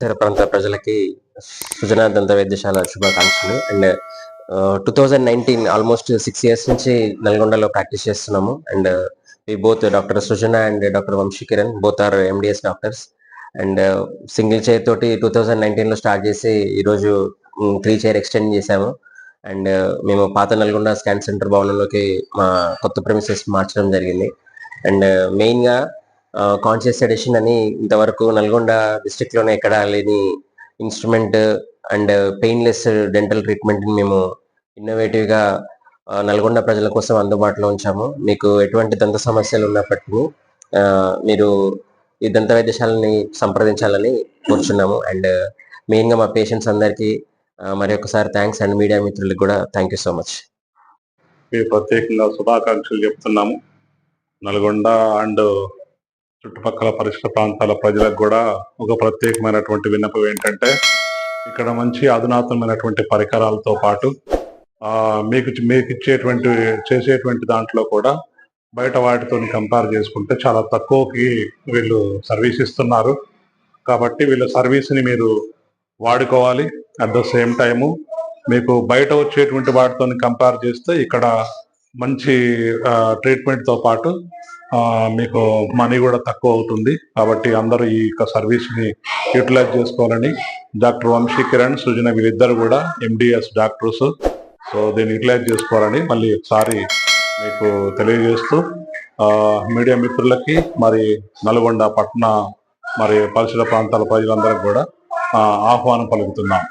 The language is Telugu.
ఇతర ప్రాంత ప్రజలకి సుజనా దంత వైద్యశాల శుభాకాంక్షలు. And two thousand nineteen almost six years నుంచి నల్గొండలో ప్రాక్టీస్ చేస్తున్నాము. And we both doctor Sujana and doctor Vamsi Kiran both are MDS doctors and single chair తోటి టూ థౌజండ్ నైన్టీన్లో స్టార్ట్ చేసి ఈరోజు త్రీ చైర్ ఎక్స్టెండ్ చేశాము. అండ్ మేము పాత నల్గొండ స్కాన్ సెంటర్ భవనంలోకి మా కొత్త ప్రెమిసెస్ మార్చడం జరిగింది. అండ్ మెయిన్గా కాన్షియస్ ఎడిషన్ అని ఇంతవరకు నల్గొండ డిస్ట్రిక్ట్లోనే ఎక్కడ లేని instrument and painless dental treatment మేము ఇన్నోవేటివ్గా నల్గొండ ప్రజల కోసం అందుబాటులో ఉంచాము. మీకు ఎటువంటి దంత సమస్యలు ఉన్నప్పటికీ మీరు ఈ దంత వైద్యశాలని సంప్రదించాలని కోరుచున్నాము. అండ్ మెయిన్గా మా పేషెంట్స్ అందరికీ మరి ఒకసారి థ్యాంక్స్ అండ్ మీడియా మిత్రులకు కూడా థ్యాంక్ యూ సో మచ్ మేము ప్రత్యేకంగా శుభాకాంక్షలు చెప్తున్నాము. నల్గొండ అండ్ చుట్టుపక్కల పరిసర ప్రాంతాల ప్రజలకు కూడా ఒక ప్రత్యేకమైనటువంటి విన్నపం ఏంటంటే ఇక్కడ మంచి అధునాతనమైనటువంటి పరికరాలతో పాటు మీకు మీకు ఇచ్చేటువంటి చేసేటువంటి దాంట్లో కూడా బయట వాటితో కంపేర్ చేసుకుంటే చాలా తక్కువకి వీళ్ళు సర్వీస్ ఇస్తున్నారు. కాబట్టి వీళ్ళ సర్వీస్ని మీరు వాడుకోవాలి. అట్ ద సేమ్ టైము మీకు బయట వచ్చేటువంటి వాటితో కంపేర్ చేస్తే ఇక్కడ మంచి ట్రీట్మెంట్తో పాటు మీకు మనీ కూడా తక్కువ అవుతుంది. కాబట్టి అందరూ ఈ యొక్క సర్వీస్ని యూటిలైజ్ చేసుకోవాలని డాక్టర్ వంశీ కిరణ్ సృజన వీళ్ళిద్దరు కూడా ఎండిఎస్ డాక్టర్స్. సో దీన్ని యూటిలైజ్ చేసుకోవాలని మళ్ళీ ఒకసారి మీకు తెలియజేస్తూ మీడియా మిత్రులకి మరి నల్గొండ పట్టణ మరి పరిసర ప్రాంతాల ప్రజలందరికీ కూడా ఆహ్వానం పలుకుతున్నాం.